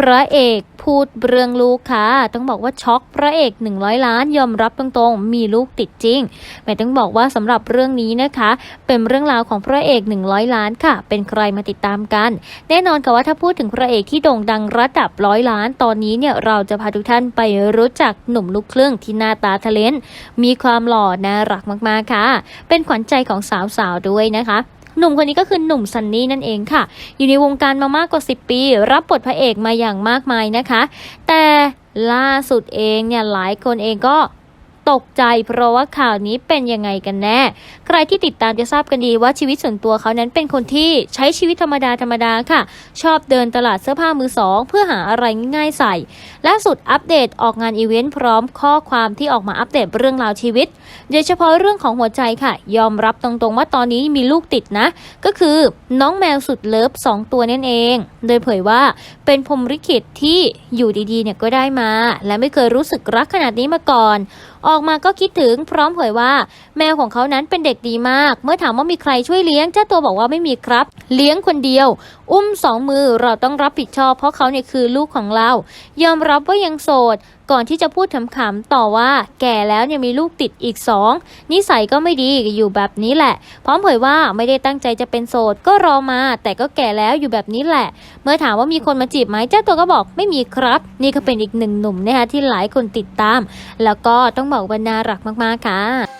พระเอกพูดเรื่องลูกค่ะ ต้องบอกว่าช็อกพระเอก 100 ล้านยอมรับตรงๆ มีลูกติดจริงแต่ต้องบอกว่าสำหรับเรื่องนี้นะคะ เป็นเรื่องราวของพระเอก 100 ล้านค่ะ เป็นใครมาติดตามกัน แน่นอนค่ะว่าถ้าพูดถึงพระเอกที่โด่งดังระดับร้อยล้าน ตอนนี้เนี่ยเราจะพาทุกท่านไปรู้จักหนุ่มลูกครึ่งที่หน้าตาทะเลนมีความหล่อน่ารักมากๆค่ะ เป็นขวัญใจของสาวๆด้วยนะคะ หนุ่มคนนี้ก็คือหนุ่มซันนี่นั่นเองค่ะ อยู่ในวงการมามากกว่า 10 ปี รับบทพระเอกมาอย่างมากมายนะคะ แต่ล่าสุดเองเนี่ยหลายคนเองก็ ตกใจ เพราะว่าข่าวนี้เป็นยังไงกันแน่ ใครที่ติดตามจะทราบกันดีว่าชีวิตส่วนตัวเขานั้นเป็นคนที่ใช้ชีวิตธรรมดาธรรมดาค่ะ ชอบเดินตลาดเสื้อผ้ามือสองเพื่อหาอะไรง่ายๆใส่ล่าสุดอัปเดตออกงานอีเวนต์พร้อมข้อความที่ออกมาอัปเดตเรื่องราวชีวิต โดยเฉพาะเรื่องของหัวใจค่ะ ยอมรับตรงๆว่าตอนนี้มีลูกติดนะ ก็คือน้องแมวสุดเลิฟ 2 ตัวนั่นเอง โดยเผยว่าเป็นพรมลิขิตที่อยู่ดีๆเนี่ยก็ได้มา และไม่เคยรู้สึกรักขนาดนี้มาก่อน ออกมาก็คิดถึงพร้อมเผยว่า แมวของเขานั้นเป็นเด็กดีมาก เมื่อถามว่ามีใครช่วยเลี้ยงเจ้าตัวบอกว่าไม่มีครับ เลี้ยงคนเดียว อุ้มสองมือเราต้องรับผิดชอบ เพราะเขาเนี่ยคือลูกของเรา ยอมรับว่ายังโสด ก่อนที่จะพูดขำๆต่อว่าแก่แล้วยังมีลูกติดอีกสองนิสัยก็ไม่ดีอยู่แบบนี้แหละ พร้อมเผยว่าไม่ได้ตั้งใจจะเป็นโสดก็รอมา แต่ก็แก่แล้วอยู่แบบนี้แหละ เมื่อถามว่ามีคนมาจีบไหมเจ้าตัวก็บอกไม่มีครับ นี่ก็เป็นอีกหนึ่งหนุ่มนะคะที่หลายคนติดตาม แล้วก็ต้องบอกว่าน่ารักมากๆค่ะ